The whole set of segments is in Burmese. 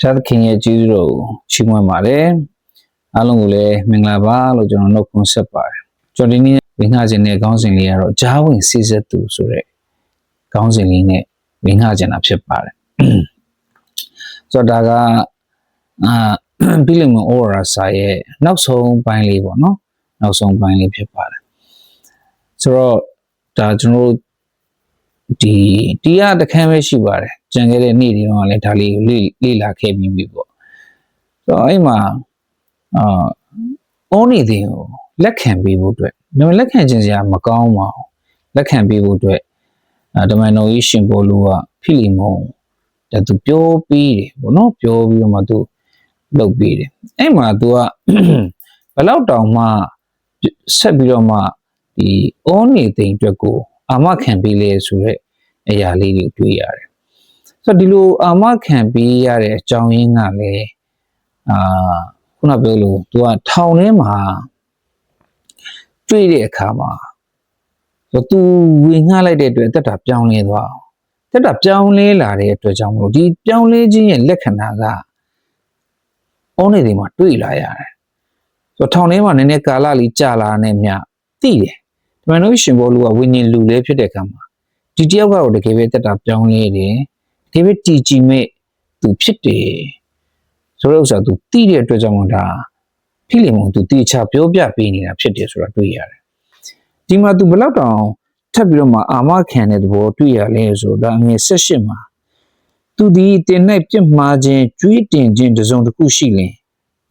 ဖျားသခင်ရဲ့ကျေးဇူးတော်ကိုချီးမွမ်းပါတယ်အားလုံးကိုလည်းမင်္ဂလာပါလို့ကျွန်တော်နှုတ်ခွန်းဆက်ပါတယ်ကျွန်တော်ဒီနေ့ဝင်ငှခြင်းတဲ့ခေါင်းစဉ်လေးကတော့ဂျားဝင်စီဆက်သူဆိုတဲ့ခေါင်းစဉ်လေးနဲ့ဝင်ငှခြင်းတာဖြစ်ပါတယ်ဆိုတော့ဒါကအာဘီလီမန်အိုရာစာရဲ့နောက်ဆုံးပိုင်းလေးပေါ့နော်နောက်ဆုံးပိုင်းလေးဖြစ်ပါတယ်ဆိုတော့ဒါကျွန်တော်တို့ဒီတီးရတခန်းပဲရှိပါတယ် ကြံခဲ့တဲ့နေ့တွေတော့လည်းဒါလေးကိုလေ့လေ့လာခဲ့ပြီးပြီပေါ့ဆိုတော့အဲ့မှာအာအောနေသေးကိုလက်ခံပေးဖို့အတွက်ဒါပေမဲ့လက်ခံခြင်းစရာမကောင်းပါဘူးလက်ခံပေးဖို့အတွက်အာဓမ္မတော်ကြီးရှင်ဘောလူကဖိလီမုန်ဒါသူပြောပြီးတယ်ပေါ့နော်ပြောပြီးတော့မှသူလုပ်ပြီးတယ်အဲ့မှာ तू ကဘယ်လောက်တောင်မှဆက်ပြီးတော့မှဒီအောနေသိမ်အတွက်ကိုအာမခံပေးလေဆိုရက်အရာလေးတွေတွေ့ရတယ် ဆိုတော့ဒီလိုအာမခံပေးရတဲ့အကြောင်းရင်းကလည်းအာခုနပြောလို့ तू ကထောင်ထဲမှာတွေ့တဲ့အခါမှာဆိုတော့ तू ဝင်ငှလိုက်တဲ့အတွက်အသက်တာပြောင်းလဲသွားအောင်တက်တာပြောင်းလဲလာတဲ့အတွက်ကြောင့်မလို့ဒီပြောင်းလဲခြင်းရဲ့လက္ခဏာကအောင်းနေတွေမှာတွေ့လာရတယ်။ဆိုတော့ထောင်ထဲမှာနည်းနည်းကာလလေးကြာလာနေမြသိတယ်။ဒီမှာလို့ရှင်ဘောလူကဝိညာဉ်လူလေးဖြစ်တဲ့အခါမှာဒီတယောက်ကတော့တကယ်ပဲတက်တာပြောင်းလဲတယ်။ တကယ်ပဲတည်ကြည်မဲ့သူဖြစ်တယ်။ဆိုတော့ဥစ္စာသူသိတဲ့အတွက်ကြောင့်မို့ဒါဖိလိမုန်သူတေချာပြောပြပေးနေတာဖြစ်တယ်ဆိုတာတွေ့ရတယ်။ဒီမှာသူဘယ်လောက်တောင်ထပ်ပြီးတော့မှအာမခံတဲ့သဘောတွေ့ရလဲဆိုတော့ငွေ၁၈မှာသူသည်တင်၌ပြစ်မှားခြင်းကြွေးတင်ခြင်းတစ်စုံတစ်ခုရှိလင်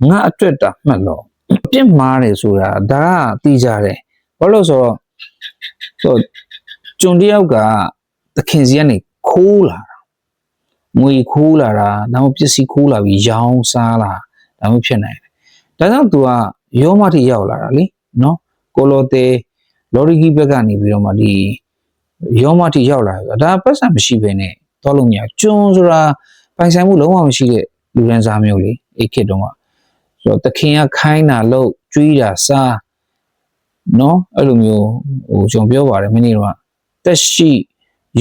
ငါအတွက်တာမှတ်လို့ပြစ်မှားတယ်ဆိုတာဒါကသိကြတယ်ဘာလို့လဲဆိုတော့ဆိုကျွန်တယောက်ကသခင်စီကနေခိုးလာတာ ငွေခိုးလာတာဒါမှပစ္စည်းခိုးလာပြီးရောင်းစားလာဒါမှဖြစ်နိုင်တယ်ဒါကြောင့် तू ကယောမတိရောက်လာတာလीနော်ကိုလိုတေလော်ရီဂီဘက်ကနေပြီးတော့မှဒီရောမတိရောက်လာတယ်ဒါပတ်စံမရှိဘဲနဲ့တော့လို့မရကျွန်းဆိုတာပိုင်ဆိုင်မှုလုံးဝမရှိတဲ့လူရန်စားမျိုးလေအဲ့ခေတ်တုန်းကဆိုတော့တခင်ကခိုင်းတာလို့ကျွေးတာစားနော်အဲ့လိုမျိုးဟိုကျွန်တော်ပြောပါတယ်မင်းတို့ကတက်ရှိ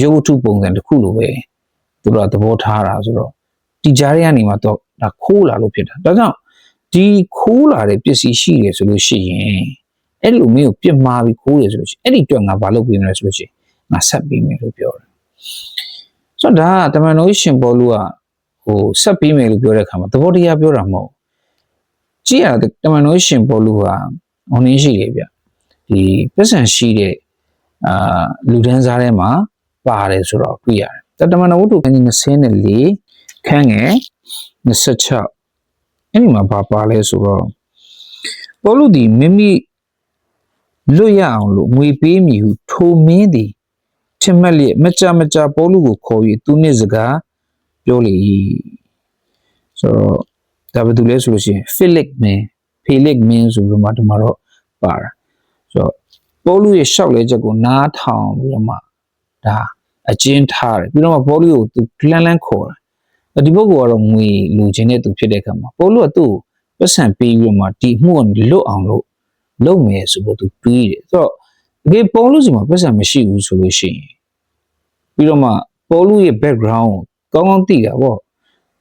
ရုပ်ဝတ္ထုပုံစံတစ်ခုလိုပဲ သူတို့ကသဘောထားတာဆိုတော့ဒီကြားရကနေမှတော့ဒါခိုးလာလို့ဖြစ်တာဒါကြောင့်ဒီခိုးလာတဲ့ပစ္စည်းရှိတယ်ဆိုလို့ရှိရင်အဲ့လိုမျိုးပြစ်မှားပြီးခိုးရဆိုလို့ရှိရင်အဲ့ဒီအတွက်ငါဘာလုပ်ပေးမလဲဆိုလို့ရှိရင်ငါဆက်ပေးမယ်လို့ပြောတယ်ဆိုတော့ဒါကတမန်တော်ရှင်ပေါ်လူကဟိုဆက်ပေးမယ်လို့ပြောတဲ့အခါမှာသဘောတရားပြောတာမဟုတ်ကြည့်ရတမန်တော်ရှင်ပေါ်လူကဟိုနည်းရှိတယ်ဗျဒီပတ်စံရှိတဲ့အာလူဒန်းစားထဲမှာပါတယ်ဆိုတော့တွေ့ရတယ် တမန်တော်ဝတ္ထုခန်းကြီး24ခန်းငယ်26အဲ့ဒီမှာဘာပါလဲဆိုတော့ပေါလုဒီမိမိလွတ်ရအောင်လို့ငွေပေးမည်ဟုထိုမင်းသည်ချစ်မက်လျက်မကြမကြပေါလုကိုခေါ်၍သူနှင့်စကားပြောလေ၏ဆိုတော့ဒါဘာတူလဲဆိုလို့ရှိရင်ဖိလစ်မင်းဖိလစ်မင်းဆိုပြီးမှဒီမှာတော့ပါတာဆိုတော့ပေါလုရဲ့ရှောက်လဲချက်ကိုနားထောင်ပြီးတော့မှဒါ အကျဉ်းထားတယ်ပြီးတော့မှပေါလုကိုသူလန်းလန်းခေါ်တယ်ဒီပုဂ္ဂိုလ်ကတော့ငွေလူချင်းတဲ့သူဖြစ်တဲ့အခါမှာပေါလုကသူ့ကိုပတ်စံပေးပြီးတော့မှဒီမှုကိုလွတ်အောင်လို့လုပ်မယ်ဆိုတော့သူတွေးတယ်ဆိုတော့တကယ်ပေါလုစီမှာပတ်စံမရှိဘူးဆိုလို့ရှိရင်ပြီးတော့မှပေါလုရဲ့ background ကိုကောင်းကောင်းသိတာပေါ့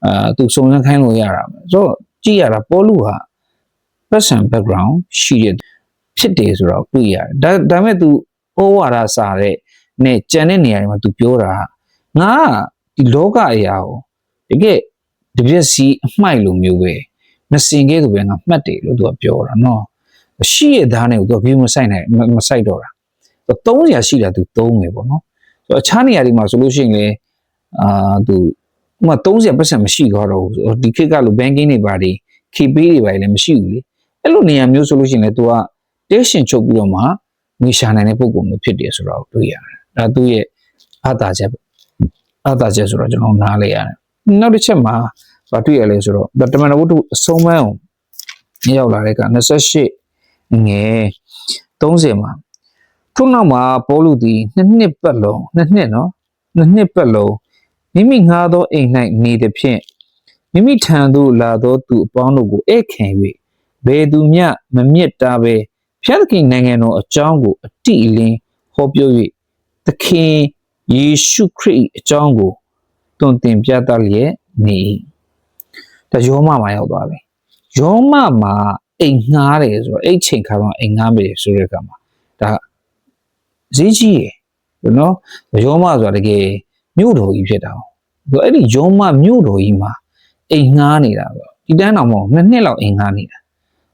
အာသူစုံစမ်းခိုင်းလို့ရတာပဲဆိုတော့ကြည့်ရတာပေါလုဟာပတ်စံ background ရှိတဲ့ဖြစ်တယ်ဆိုတော့တွေ့ရတယ်ဒါဒါမဲ့ तू ဩဝါဒစာတဲ့ နဲ့ကြံတဲ့နေရာတွေမှာ तू ပြောတာငါကဒီလောကအရာကိုတကယ်တပြက်စီအမှိုက်လိုမျိုးပဲမစင်ခဲ့သူပဲငါမှတ်တယ်လို့ तू ကပြောတာနော်ရှိရသားနဲ့ကို तू ကဘီမဆိုင်နိုင်မဆိုင်တော့တာသုံးစရာရှိတာ तू သုံးမယ်ပေါ့နော်ဆိုတော့အခြားနေရာတွေမှာဆိုလို့ရှိရင်လေအာ तू ဥမာ30ပတ်စံမရှိတော့တော့ဘူးဒီခေတ်ကလို banking တွေပါတယ် KP တွေပါတယ်လည်းမရှိဘူးလေအဲ့လိုနေရာမျိုးဆိုလို့ရှိရင်လေ तू ကတက်ရှင်ချုပ်ပြီးတော့မှငွေရှာနိုင်တဲ့ပုံပုံမျိုးဖြစ်တယ်ဆိုတော့တွေ့ရတယ် ဒါသူ့ရဲ့အသာချက်အသာချက်ဆိုတော့ကျွန်တော်နားလဲရတယ်နောက်တစ်ချက်မှာဗာတွေ့ရလဲဆိုတော့တမန်တော်ဝတ္ထုအဆုံးမအောင်ရောက်လာတဲ့က28ငယ်30မှာထို့နောက်မှာပေါလုသည်နှစ်နှစ်ပတ်လုံးနှစ်နှစ်နော်နှစ်နှစ်ပတ်လုံးမိမိငှားသောအိမ်၌နေသည်ဖြင့်မိမိထံသို့လာသောသူအပေါင်းတို့ကိုဧည့်ခံ၍ဘယ်သူမျှမမြစ်တာပဲဖျက်သခင်နိုင်ငံတော်အကြောင်းကိုအတိအလင်းဟောပြော၍ သခင်ယေရှုခရစ်အကြောင်းကိုတွင်တင်ပြသလျက်နေ၏ဒါယောမမှာရောက်သွားပြီယောမမှာအိမ်ငှားတယ်ဆိုတော့အဲ့ချိန်ခါတော့အိမ်ငှားမယ်ဆိုတဲ့အခါမှာဒါဈေးကြီးရယ်နော်ယောမဆိုတာတကယ်မြို့တော်ကြီးဖြစ်တာ။ဆိုအဲ့ဒီယောမမြို့တော်ကြီးမှာအိမ်ငှားနေတာပေါ့ဒီတန်းတော်မဟုတ်နှစ်နှစ်လောက်အိမ်ငှားနေတာ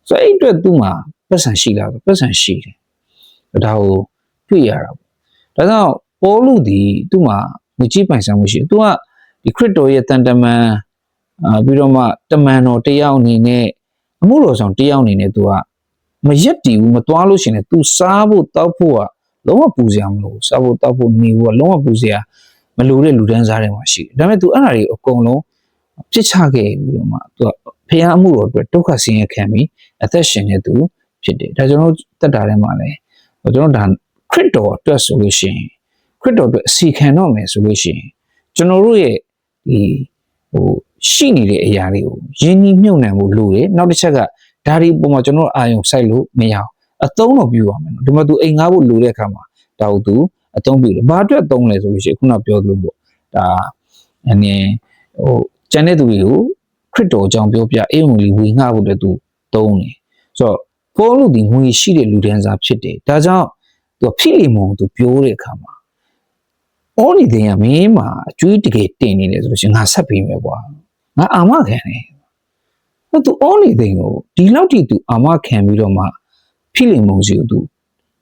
ဆိုအဲ့အတွက်သူ့မှာပတ်စံရှိလာပတ်စံရှိတယ်ဒါကိုတွေ့ရတာပေါ့ ဒါကြောင့်ပေါ်လူဒီသူ့မှာငွေကြီးပိုင်ဆိုင်မှုရှိတယ်သူကဒီခရစ်တော်ရဲ့တန်တမန်အာပြီးတော့မှတမန်တော်တယောက်အနေနဲ့အမှုတော်ဆောင်တယောက်အနေနဲ့သူကမရက်တည်ဘူးမသွားလို့ရှိရင်လည်းသူစားဖို့တောက်ဖို့ကလုံးဝပူစရာမလိုဘူးစားဖို့တောက်ဖို့နေဖို့ကလုံးဝပူစရာမလိုတဲ့လူတန်းစားတွေမှာရှိတယ်ဒါပေမဲ့သူအဲ့ဒါတွေအကုန်လုံးပြစ်ချခဲ့ပြီးတော့မှသူကဖျားအမှုတော်အတွက်ဒုက္ခဆင်းရဲခံပြီးအသက်ရှင်နေသူဖြစ်တယ်ဒါကျွန်တော်တက်တာထဲမှာလည်းကျွန်တော်ဒါ ခရစ်တော်အတွက်ဆိုလို့ရှိရင်ခရစ်တော်အတွက်အစီခံတော့မယ်ဆိုလို့ရှိရင်ကျွန်တော်တို့ရဲ့ဒီဟိုရှိနေတဲ့အရာတွေကိုယဉ်ညီမြုပ်နှံဖို့လိုတယ်နောက်တစ်ချက်ကဒါဒီပုံမှာကျွန်တော်အာယုံစိုက်လို့မရအောင်အသုံးတော့ပြုရမယ်နော်ဒီမှာသူအိမ်ငှားဖို့လိုတဲ့အခါမှာဒါကိုသူအသုံးပြုတယ်ဘာအတွက်သုံးလဲဆိုလို့ရှိရင်ခုနပြောသလိုပေါ့ဒါအနေဟိုကျန်တဲ့သူတွေကိုခရစ်တော်အကြောင်းပြောပြအေးဝင်လီဝေငှဖို့တဲ့သူသုံးတယ်ဆိုတော့ပေါလုဒီငွေရှိတဲ့လူဒန်းစားဖြစ်တယ်ဒါကြောင့် သူဖိလိမုန်သူပြောတဲ့အခါမှာအော်ဒီတင်ကမင်းမှာအကျွေးတကယ်တင်နေတယ်ဆိုလို့ရှိရင်ငါဆက်ပြီးမယ်ကွာငါအာမခံတယ်ဟိုသူအော်ဒီတင်ကိုဒီလောက်ထိသူအာမခံပြီးတော့မှဖိလိမုန်စီကိုသူ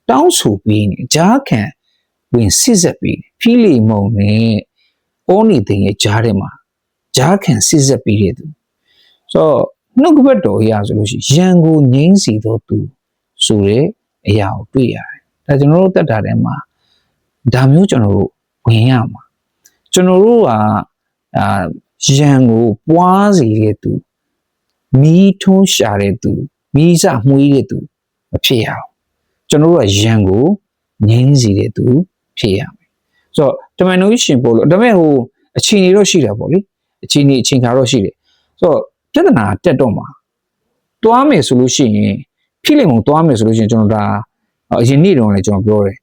တောင်းဆိုပြီးနေဂျားခံဝင်စစ်ဆက်ပြီးဖိလိမုန်နဲ့အော်ဒီတင်ရဲ့ဂျားထဲမှာဂျားခံစစ်ဆက်ပြီးတဲ့သူဆိုတော့နှုတ်ကပတ်တော်အရာဆိုလို့ရှိရင်ရန်ကိုငိမ့်စီတော့သူဆိုတဲ့အရာကိုတွေ့ရတယ်။ ဒါကျွန်တော်တို့တက်တာထဲမှာဒါမျိုးကျွန်တော်တို့ဝင်ရမှာကျွန်တော်တို့ကအာရန်ကိုပွားစီတဲ့သူမီးထုံးရှာတဲ့သူမီးစမှုေးတဲ့သူမဖြစ်ရအောင်ကျွန်တော်တို့ကရန်ကိုငိမ့်စီတဲ့သူဖြစ်ရမယ်။ဆိုတော့တမန်တော်ကြီးရှင်ပို့လို့ဒါပေမဲ့ဟိုအချိန်ကြီးတော့ရှိတာပေါ့လေအချိန်ကြီးအချိန်ခါတော့ရှိတယ်ဆိုတော့ပြဿနာတက်တော့မှာတွားမယ်ဆိုလို့ရှိရင်ဖိလိမုံတွားမယ်ဆိုလို့ရှိရင်ကျွန်တော်ဒါ အရင်နေ့တုန်းကလည်းကျွန်တော်ပြောတယ်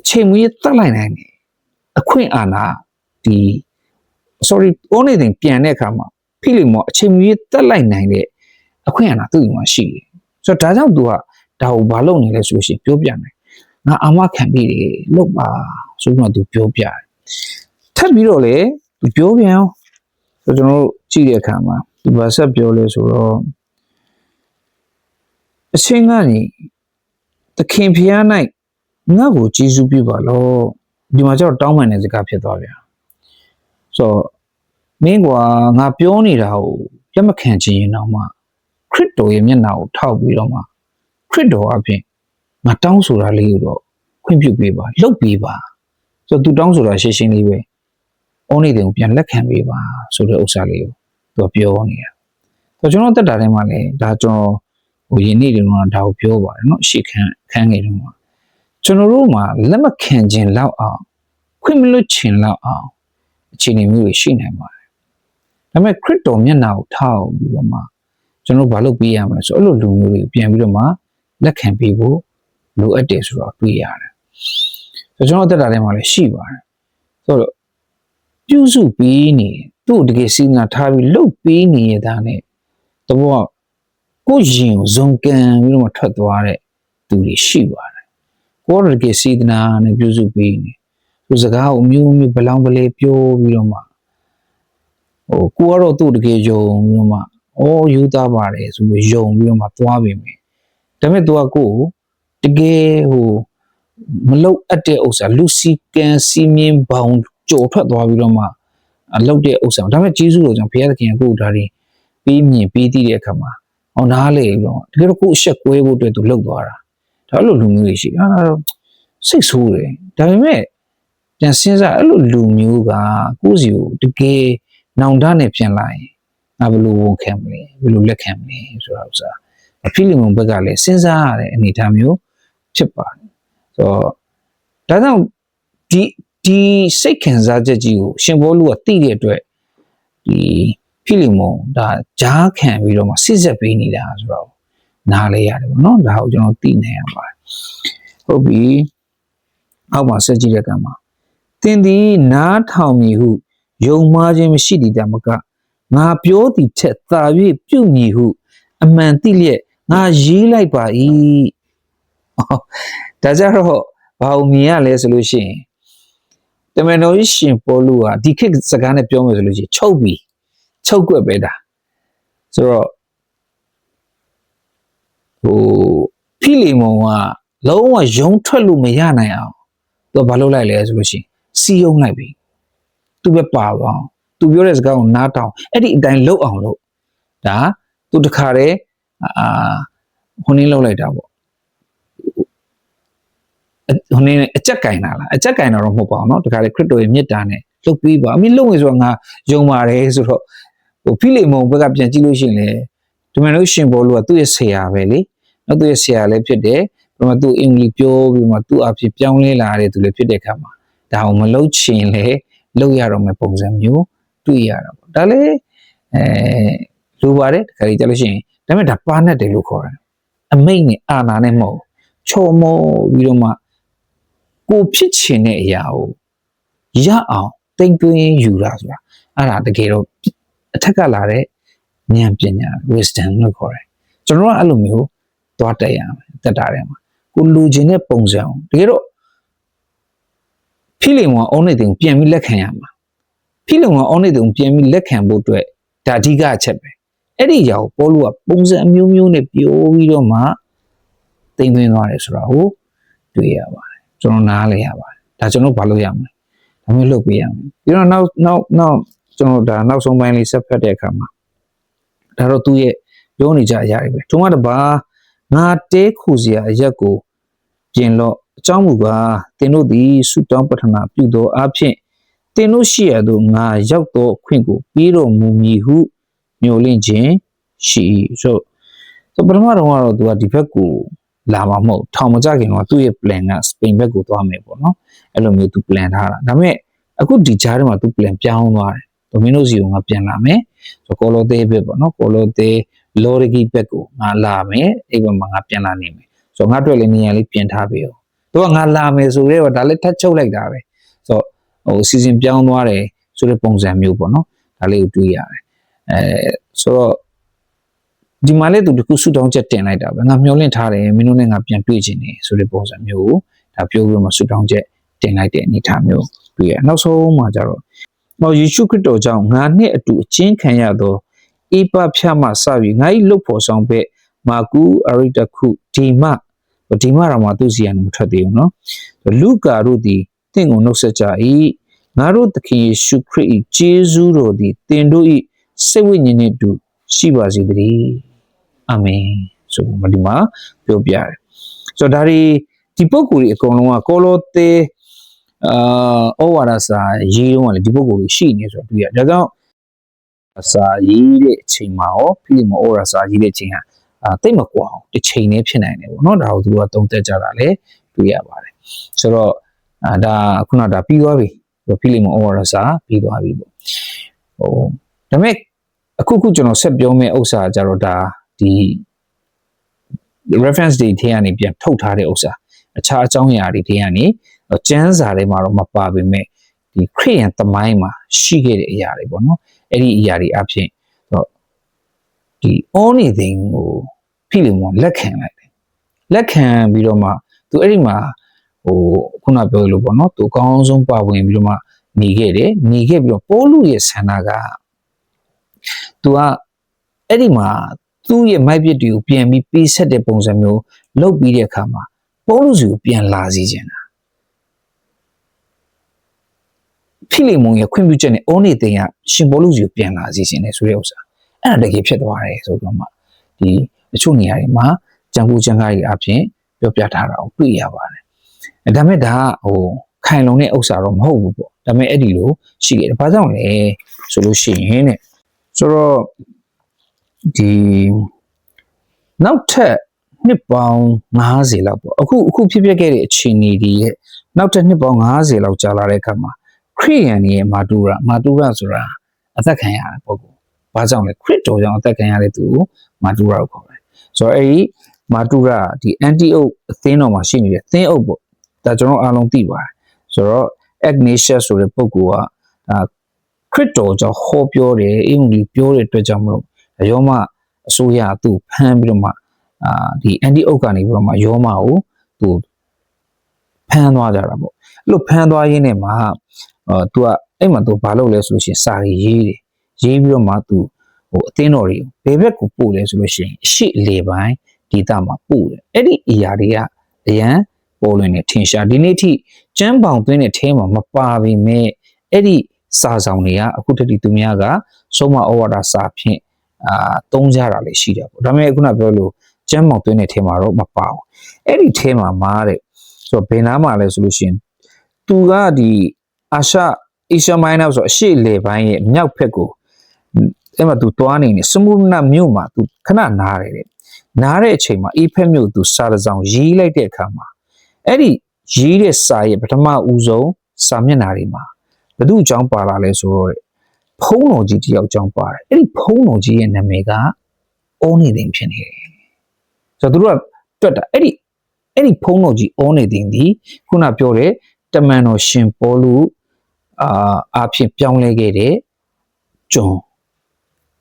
အချိန်မီးတတ်လိုက်နိုင်တယ်အခွင့်အာဏာဒီ sorry only thing ပြန်တဲ့အခါမှာဖိလိမောအချိန်မီးတတ်လိုက်နိုင်တဲ့အခွင့်အာဏာသူ့မှာရှိတယ်ဆိုတော့ဒါကြောင့်သူကဒါကိုမလုပ်နိုင်လဲဆိုလို့ရှိရင်ပြောပြနိုင်ငါအာမခံပြီးတယ်လုပ်ပါဆိုပြီးတော့သူပြောပြတယ်ထပ်ပြီးတော့လေသူပြောပြန်အောင်ဆိုကျွန်တော်တို့ကြည့်တဲ့အခါမှာသူဘာဆက်ပြောလဲဆိုတော့အချင်းကနေ သခင်ဖျား၌ငါ့ကိုကြည်စုပြုပါလို့ဒီမှာကျတော့တောင်းပန်တဲ့စကားဖြစ်သွားဗျာဆိုတော့မင်းကွာငါပြောနေတာကိုလက်မခံချင်ရင်တော့မှခရစ်တော်ရဲ့မျက်နှာကိုထောက်ပြီးတော့မှခရစ်တော်အပြင်ငါတောင်းဆိုတာလေးကိုတော့ခွင့်ပြုပေးပါလှုပ်ပေးပါဆိုတော့ तू တောင်းဆိုတာရှင်းရှင်းလေးပဲ။အော်နေတယ်ကိုပြန်လက်ခံပေးပါဆိုတဲ့ဥစ္စာလေးကိုသူကပြောနေတာ။ဆိုတော့ကျွန်တော်တက်တာထဲမှာလည်းဒါကျွန်တော် ဟိုယင်းနေ့တုန်းကဒါကိုပြောပါတယ်နော်ရှေ့ခန်းခန်းငယ်တုန်းကကျွန်တော်တို့မှာလက်မခံခြင်းလောက်အောင်ခွင့်မလွတ်ခြင်းလောက်အောင်အခြေအနေမျိုးတွေရှိနိုင်ပါတယ်။ဒါပေမဲ့ခရစ်တော်မျက်နှာကိုထောက်ပြီးတော့မှကျွန်တော်ဘာလုပ်ပေးရမလဲဆိုအဲ့လိုလူမျိုးတွေကိုပြန်ပြီးတော့မှလက်ခံပေးဖို့လိုအပ်တယ်ဆိုတော့တွေ့ရတယ်။ဆိုတော့ကျွန်တော်တက်တာထဲမှာလည်းရှိပါတယ်။ဆိုတော့ပြုစုပေးနေသူ့ကိုတကယ်စီနာထားပြီးလှုပ်ပေးနေရတာနဲ့တဘော ကကိုယ့်ရင်ကိုဇုံကန်ပြီးတော့မှထွက်သွားတဲ့သူတွေရှိပါတယ်ကိုယ်တကယ်စီနာနဲ့ပြုစုပေးနေသူစကားကိုမျိုးမျိုးဘလောင်ပလေပြောပြီးတော့မှဟိုကိုကတော့သူ့တကယ်ယုံပြီးတော့မှအော်ယူသားပါတယ်ဆိုပြီးယုံပြီးတော့မှသွားပြီမယ်ဒါပေမဲ့ तू ကကိုယ်တကယ်ဟိုမလုတ်အပ်တဲ့ဥစ္စာလူစီကန်စီမင်းဘောင်ကြော်ထွက်သွားပြီးတော့မှအလုတ်တဲ့ဥစ္စာဒါပေမဲ့ကျေးဇူးတော်ကြောင့်ဘုရားသခင်ကကိုယ်ဒါတွေပြီးမြင်ပြီးတည်တဲ့အခါမှာ ဟောနားလေပြီးတော့တကယ်တော့ကိုယ်အဆက်ကွဲဖို့အတွက်သူလှုပ်သွားတာဒါအဲ့လိုလူမျိုးတွေရှိတယ်အဲ့ဒါတော့စိတ်ဆိုးတယ်ဒါပေမဲ့ပြန်စဉ်းစားအဲ့လိုလူမျိုးကကိုယ့်စီကိုတကယ်နောင်တနဲ့ပြန်လာရင်ငါဘယ်လိုဝန်ခံမလဲဘယ်လိုလက်ခံမလဲဆိုတာဥစ္စာအဖိလိမုန်ဘက်ကလည်းစဉ်းစားရတဲ့အနေအထားမျိုးဖြစ်ပါတယ်ဆိုတော့ဒါကြောင့်ဒီဒီစိတ်ခံစားချက်ကြီးကိုရှင်ဘောလူကသိတဲ့အတွက်ဒီ ဖိလိမုန်ဒါဂျားခံပြီးတော့မှစစ်ဆက်ပေးနေတာဆိုတော့နားလဲရတယ်ပေါ့နော်ဒါကိုကျွန်တော်သိနေရပါတယ်ဟုတ်ပြီအောက်မှာဆက်ကြည့်တဲ့ကံမှာသင်သည်နားထောင်မည်ဟုယုံမှားခြင်းမရှိသည့်တမကငါပြောသည်ထက်သာ၍ပြုမည်ဟု အမှန်သိလျက်ငါရေးလိုက်ပါ၏အော်ဒါကြတော့ဘာလို့မြင်ရလဲဆိုလို့ရှိရင်တမန်တော်ကြီးရှင်ပေါလုကဒီခေတ်စကားနဲ့ပြောမယ်ဆိုလို့ရှိရင်ချုပ်ပြီ ချုပ်ကွက်ပဲဒါဆိုတော့ဟိုဖိလီမုန်ကလုံးဝယုံထွက်လို့မရနိုင်အောင်သူကဘာလုပ်လိုက်လဲဆိုလို့ရှိရင်စီယုံလိုက်ပြီသူပဲပါပါအောင်သူပြောတဲ့စကားကိုနားထောင်အဲ့ဒီအတိုင်းလုပ်အောင်လို့ဒါသူတခါတည်းအာဟိုနည်းလုပ်လိုက်တာပေါ့အဟိုနည်းအကြက်ကင်တာလားအကြက်ကင်တာတော့မဟုတ်ပါဘူးเนาะတခါလေခရစ်တော်ရဲ့မြတ်တာနဲ့လုတ်ပြီးပါအမိလုတ်ဝင်ဆိုတော့ငါယုံပါတယ်ဆိုတော့ ဟိုဖိလိမုန်ဘက်ကပြန်ကြည့်လို့ရှိရင်လေဒီမန်လို့ရှင်ဘောလို့ကသူ့ရဲ့ဆရာပဲလေနော်သူ့ရဲ့ဆရာလည်းဖြစ်တယ်ပြီးတော့သူအင်္ဂလိပ်ပြောပြီးမှသူ့အဖြစ်ပြောင်းလဲလာတဲ့သူလည်းဖြစ်တဲ့ခါမှာဒါအောင်မလုတ်ချင်လေလုတ်ရတော့မယ့်ပုံစံမျိုးတွေ့ရတာပေါ့ဒါလည်းအဲလိုပါတယ်တခါကြီးကြလို့ရှိရင်ဒါပေမဲ့ဒါပါနဲ့တယ်လို့ခေါ်တယ်အမိတ်နဲ့အာနာနဲ့မဟုတ်ချော်မောပြီးတော့မှကိုဖြစ်ချင်တဲ့အရာကိုရအောင်တိမ်သွင်းယူတာဆိုတာအဲ့ဒါတကယ်တော့ အထက်ကလာတဲ့ဉာဏ်ပညာ wisdom လို့ခေါ်တယ်ကျွန်တော်ကအဲ့လိုမျိုးသွားတက်ရမယ်တက်တာထဲမှာကိုလူချင်းတဲ့ပုံစံအောင်တကယ်တော့ဖိလိမွန်အုံးနေတင်ကိုပြန်ပြီးလက်ခံရမှာဖိလိမွန်အုံးနေတင်ကိုပြန်ပြီးလက်ခံဖို့အတွက်ဒါအဓိကအချက်ပဲအဲ့ဒီကြောင်ပေါ်လို့ကပုံစံအမျိုးမျိုးနဲ့ပြောပြီးတော့မှတင်သွင်းသွားတယ်ဆိုတာကိုတွေ့ရပါတယ်ကျွန်တော်နားလဲရပါတယ်ဒါကျွန်တော်ဘာလို့ရမလဲဒါမျိုးလုပ်ပေးရမယ်ပြီးတော့နောက်နောက်နောက် ကျွန်တော်ဒါနောက်ဆုံးပိုင်းလေးဆက်ဖတ်တဲ့အခါမှာဒါတော့သူ့ရဲ့ပြောနေကြအရာတွေပဲထုံးကတပါငါတဲခုစရာအရက်ကိုပြင်လို့အကြောင်းမူကားတင်တို့သည်ဆုတောင်းပတ္ထနာပြုသောအဖြစ်တင်တို့ရှိရသို့ငါရောက်သောအခွင့်ကိုပြီးတော်မူမည်ဟုမျှော်လင့်ခြင်းရှိ၏ဆိုတော့ပထမတော့ကတော့သူကဒီဘက်ကိုလာမှာမဟုတ်ထောင်မကြခင်တော့သူ့ရဲ့ plan ကစပိန်ဘက်ကိုသွားမယ်ပေါ့နော်အဲ့လိုမျိုးသူ plan ထားတာဒါပေမဲ့အခုဒီကြားထဲမှာသူ plan ပြောင်းသွားတယ် ဒိုမီနိုစီကိုငါပြန်လာမယ်ဆိုကောလိုသေးဘက်ပေါ့နော်ကောလိုသေးလော်ရီဂီဘက်ကိုငါလာမယ်အဲ့ဘက်မှာငါပြန်လာနေမယ်ဆိုတော့ငါအတွက်လည်းနေရာလေးပြင်ထားပေးအောင်သူကငါလာမယ်ဆိုတော့ဒါလည်းထပ်ချုပ်လိုက်တာပဲဆိုတော့ဟိုစီစဉ်ပြောင်းသွားတယ်ဆိုတဲ့ပုံစံမျိုးပေါ့နော်ဒါလေးကိုတွေးရတယ်အဲဆိုတော့ဒီမှာလေသူတခုဆူတောင်းချက်တင်လိုက်တာပဲငါမျောလင့်ထားတယ်မင်းတို့နဲ့ငါပြန်တွေ့ချင်တယ်ဆိုတဲ့ပုံစံမျိုးကိုဒါပြောပြီးတော့မှဆူတောင်းချက်တင်လိုက်တဲ့အနေအထားမျိုးတွေ့ရနောက်ဆုံးမှာကျတော့ ဟောယေရှုခရစ်တော်ကြောင့်ငါနဲ့အတူအချင်းခံရသောအေပဖြတ်မှစပြီးငါ၏လုတ်ဖို့ဆောင်ပဲမာကူအရိတခုဒီမဒီမရမှာသူစီကနေမထွက်သေးဘူးเนาะလူကာတို့သည်တင့်ကိုနှုတ်ဆက်ကြ၏ငါတို့သခင်ယေရှုခရစ်၏ဂျေဇုတော်သည်တင်တို့၏စိတ်ဝိညာဉ်နှင့်အတူရှိပါစေတည်းအာမင်ဆိုပြီးဒီမှာပြောပြတယ်ဆိုတော့ဒါဒီဒီပုဂ္ဂိုလ်တွေအကုန်လုံးကကောလောသဲ အာဩဝါဒစာရေးတော့လေဒီပုဂ္ဂိုလ်တွေရှိနေဆိုတော့တွေ့ရဒါကြောင့်အစာရေးတဲ့အချိန်မှာရောဖိလိမဩဝါဒစာရေးတဲ့အချိန်ဟာအာတိတ်မကွာအောင်တစ်ချိန်နဲ့ဖြစ်နိုင်တယ်ပေါ့နော်ဒါကိုသူတို့ကသုံးသက်ကြတာလေတွေ့ရပါတယ်ဆိုတော့အာဒါခုနဒါပြီးသွားပြီဖိလိမဩဝါဒစာပြီးသွားပြီပေါ့ဟိုဒါပေမဲ့အခုခုကျွန်တော်ဆက်ပြောမယ့်ဥစ္စာကြတော့ဒါဒီ reference တွေထဲကနေပြန်ထုတ်ထားတဲ့ဥစ္စာအခြားအကြောင်းအရာတွေထဲကနေ ကျမ်းစာထဲမှာတော့မပါပေမဲ့ဒီခရိယန်သမိုင်းမှာရှိခဲ့တဲ့အရာတွေပေါ့နော်အဲ့ဒီအရာတွေအဖြစ်တော့ဒီ anything ကိုဖိလိမွန်လက်ခံလိုက်တယ်လက်ခံပြီးတော့မှသူအဲ့ဒီမှာဟိုခုနပြောလို့ပေါ့နော်သူအကောင်းဆုံးပါဝင်ပြီးတော့မှနေခဲ့တယ်နေခဲ့ပြီးတော့ပိုးလူရဲ့ဆန္ဒကသူကအဲ့ဒီမှာသူ့ရဲ့မိုက်ပစ်တွေကိုပြန်ပြီးပေးဆက်တဲ့ပုံစံမျိုးလုပ်ပြီးတဲ့အခါမှာပိုးလူစီကိုပြန်လာစီခြင်းတာ ဖိလိမုန်ရဲ့ခွင့်ပြုချက်နဲ့အိုးနေတင်ကရှင်ဘောလူစီကိုပြန်လာစီခြင်းတယ်ဆိုတဲ့ဥစ္စာအဲ့ဒါတကယ်ဖြစ်သွားတယ်ဆိုတော့မှဒီအချို့နေရာတွေမှာကြံကူကြံကားတွေအပြင်ပြောပြထားတာကိုတွေ့ရပါတယ်အဲဒါမဲ့ဒါကဟိုခိုင်လုံတဲ့ဥစ္စာတော့မဟုတ်ဘူးပေါ့ဒါမဲ့အဲ့ဒီလိုရှိခဲ့တယ်ဘာကြောင့်လဲဆိုလို့ရှိရင်တဲ့ဆိုတော့ဒီနောက်ထပ်နှစ်ပေါင်း90လောက်ပေါ့အခုအခုဖြစ်ပျက်ခဲ့တဲ့အခြေအနေတွေရဲ့နောက်ထပ်နှစ်ပေါင်း90လောက်ကြာလာတဲ့အခါမှာ ခရိယန်ရဲ့မာတူရာမာတူရာဆိုတာအသက်ခံရတဲ့ပုဂ္ဂိုလ်။ဘာကြောင့်လဲခရစ်တော်ကြောင့်အသက်ခံရတဲ့သူကိုမာတူရာကိုခေါ်တယ်။ဆိုတော့အဲဒီမာတူရာဒီအန်တီအုပ်အသင်းတော်မှာရှိနေတဲ့သင်းအုပ်ပေါ့။ဒါကျွန်တော်အားလုံးသိပါတယ်။ဆိုတော့ Ignatius ဆိုတဲ့ပုဂ္ဂိုလ်ကဒါခခရစ်တော်ကြောင့်ဟောပြောတယ်အင်္ဂလိပ်ပြောတဲ့အတွက်ကြောင့်မလို့ယောမအစိုးရသူ့ဖမ်းပြီးတော့မှအာဒီအန်တီအုပ်ကနေပြီးတော့မှယောမကိုသူဖမ်းသွားကြတာပေါ့အဲ့လိုဖမ်းသွားရင်းနဲ့မှ အာသူကအဲ့မှာသူဘာလုပ်လဲဆိုလို့ရှိရင်စာရီရေးတယ်ရေးပြီးတော့မှသူဟိုအသင်းတော်တွေဘယ်ဘက်ကိုပို့လဲဆိုလို့ရှိရင်အရှိအလေပိုင်းဒေသမှာပို့တယ်အဲ့ဒီအရာတွေကအရန်ပေါ်လွင်နေထင်ရှားဒီနေ့ထိကျမ်းပေါင်သွင်းတဲ့ထဲမှာမပါပေမဲ့အဲ့ဒီစာဆောင်တွေကအခုတည်းကသူများကဆုံးမဩဝါဒစာဖြင့်အာသုံးကြတာလည်းရှိတယ်ပေါ့ဒါပေမဲ့ခုနပြောလို့ကျမ်းပေါင်သွင်းတဲ့ထဲမှာတော့မပါဘူးအဲ့ဒီထဲမှာမားတဲ့ဆိုတော့ဘယ်နားမှာလဲဆိုလို့ရှိရင်သူကဒီ အာရှအေရှမိုင်းနောက်ဆိုအရှေ့လေပိုင်းရဲ့မြောက်ဘက်ကိုအဲ့မှာသူတွားနေနေစမုနမြို့မှာသူခဏနားတယ်တဲ့နားတဲ့အချိန်မှာအေးဖက်မြို့သူစာတစ်စောင်ရေးလိုက်တဲ့အခါမှာအဲ့ဒီရေးတဲ့စာရဲ့ပထမဦးဆုံးစာမျက်နှာတွေမှာဘယ်သူအကြောင်းပါလာလဲဆိုတော့တဲ့ဖုံးတော်ကြီးတယောက်အကြောင်းပါတယ်အဲ့ဒီဖုံးတော်ကြီးရဲ့နာမည်ကအောနေသိမ်ဖြစ်နေတယ်ဆိုတော့သူတို့ကတွက်တာအဲ့ဒီအဲ့ဒီဖုံးတော်ကြီးအောနေသိမ်ဒီခုနပြောတဲ့တမန်တော်ရှင်ပေါလု အာအဖြစ်ပြောင်းလဲခဲ့တဲ့ဂျွန်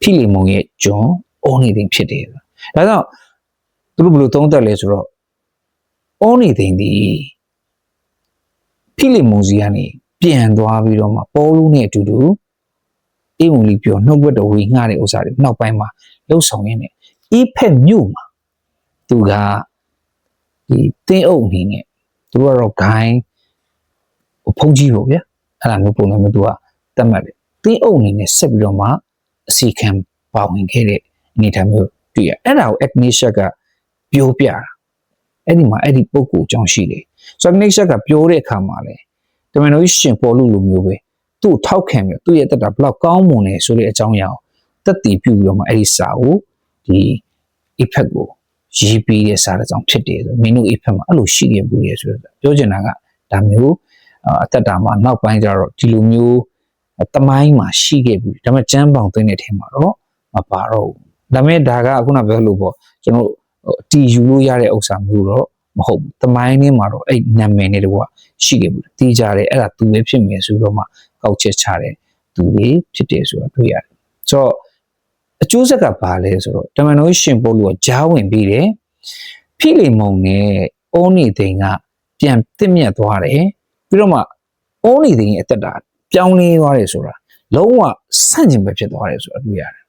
ဖိလိမုန်ရဲ့ဂျွန်အောနေသိမ်ဖြစ်တယ်ဒါကြောင့်သူတို့ဘယ်လိုသုံးသပ်လဲဆိုတော့အောနေသိမ်ဒီဖိလိမုန်စီကနေပြန်သွားပြီးတော့မှပေါလုနဲ့အတူတူအေဝံလီပြောနှုတ်ဘက်တော်ဝေငှတဲ့ဥစ္စာတွေနောက်ပိုင်းမှာလှုပ်ဆောင်ရင်းနဲ့အေးဖက်မြို့မှာသူကဒီတင်းအုပ်အနေနဲ့သူတို့ကတော့ဂိုင်းဖုန်ကြီးပေါ့ဗျာ အဲ့ဒါမျိုးပုံနဲ့မျိုးသူကတတ်မှတ်တယ်တင်းအုပ်အနေနဲ့ဆက်ပြီးတော့မှအစီခံပါဝင်ခဲ့တဲ့အနေအထားမျိုးတွေ့ရအဲ့ဒါကို Agnesha ကပြောပြတာအဲ့ဒီမှာအဲ့ဒီပုံကိုအကြောင်းရှိတယ်ဆိုတော့ Agnesha ကပြောတဲ့အခါမှာလေတမန်တော်ကြီးရှင်ပေါ်လို့လိုမျိုးပဲသူ့ထောက်ခံပြီးသူ့ရဲ့တက်တာဘလောက်ကောင်းမွန်လဲဆိုတဲ့အကြောင်းအရာကိုတက်တည်ပြုပြီးတော့မှအဲ့ဒီစာကိုဒီ effect ကိုရေးပြီးတဲ့စာတစ်စောင်ဖြစ်တယ်ဆိုမင်းတို့ effect မှာအဲ့လိုရှိခဲ့ဘူးလေဆိုတော့ပြောချင်တာကဒါမျိုး အသက်တာမှာနောက်ပိုင်းကျတော့ဒီလိုမျိုးတမိုင်းမှာရှိခဲ့ဘူးဒါပေမဲ့ကျမ်းပေါင်သွင်းတဲ့ထဲမှာတော့မပါတော့ဘူးဒါပေမဲ့ဒါကခုနပြောလို့ပေါ့ကျွန်တော်တီယူလို့ရတဲ့ဥစ္စာမျိုးတော့မဟုတ်ဘူးတမိုင်းထဲမှာတော့အဲ့နာမည်နဲ့တကွာရှိခဲ့ဘူးတီးကြတယ်အဲ့ဒါသူပဲဖြစ်မယ်ဆိုတော့မှကောက်ချက်ချတယ်သူတွေဖြစ်တယ်ဆိုတော့တွေ့ရတယ်ဆိုတော့အကျိုးဆက်ကဘာလဲဆိုတော့တမန်တော်ရှင်ပို့လို့ဂျားဝင်ပြီးတယ်ဖိလိမုန်နဲ့အိုးနေသိန်ကပြန်တစ်မြတ်သွားတယ် ပြီးတော့မှအိုးနေသိန်ရဲ့အသက်တာပြောင်းလဲသွားတယ်ဆိုတာလုံးဝဆန့်ကျင်ဘက်ဖြစ်သွားတယ်ဆိုတာတွေ့ရတယ်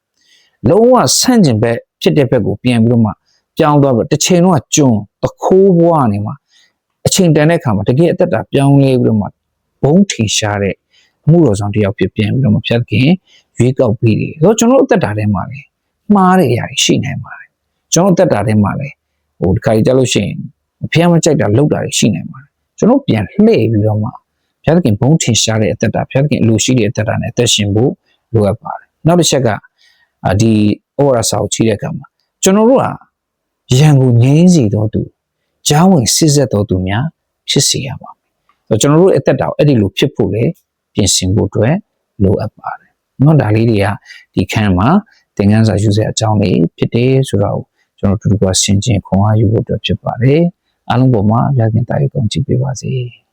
လုံးဝဆန့်ကျင်ဘက်ဖြစ်တဲ့ဘက်ကိုပြန်ပြီးတော့မှပြောင်းသွားပြီးတစ်ချိန်လုံးကကျွန်းတခိုးဘွားနေမှာအချိန်တန်တဲ့အခါမှာတကယ်အသက်တာပြောင်းလဲပြီးတော့မှဘုံထင်ရှားတဲ့အမှုတော်ဆောင်တစ်ယောက်ဖြစ်ပြန်ပြီးတော့မှဖြတ်ခင်ရွေးကောက်ပြီးတယ်ဆိုတော့ကျွန်တော်တို့အသက်တာထဲမှာလေမှားတဲ့အရာတွေရှိနိုင်ပါတယ်ကျွန်တော်တို့အသက်တာထဲမှာလေဟိုဒီခါကြီးကြလို့ရှိရင်ဖះမကြိုက်တာလောက်တာတွေရှိနိုင်ပါတယ် ကျွန်တော်ပြန်လှည့်ပြီးတော့မှဖြတ်ခင်ဘုံထင်ရှားတဲ့အသက်တာဖြတ်ခင်အလိုရှိတဲ့အသက်တာနဲ့အသက်ရှင်ဖို့လိုအပ်ပါတယ်နောက်တစ်ချက်ကဒီဩဝါဒစာကိုချိတဲ့အခါမှာကျွန်တော်တို့ကရန်ကိုငြိမ်းစီတော်သူကြားဝင်စစ်ဆက်တော်သူများဖြစ်စေရပါမယ်။ဆိုတော့ကျွန်တော်တို့အသက်တာကိုအဲ့ဒီလိုဖြစ်ဖို့လေပြင်ဆင်ဖို့အတွက်လိုအပ်ပါတယ်။နော်ဒါလေးတွေကဒီခန်းမှာသင်ခန်းစာယူစရာအကြောင်းလေးဖြစ်တယ်ဆိုတော့ကျွန်တော်တို့ကဆင်ခြင်ခွန်အားယူဖို့အတွက်ဖြစ်ပါတယ်။ အားလုံးပေါ်မှာရခင်တာရီကောင်းကြည့်ပေးပါစေ။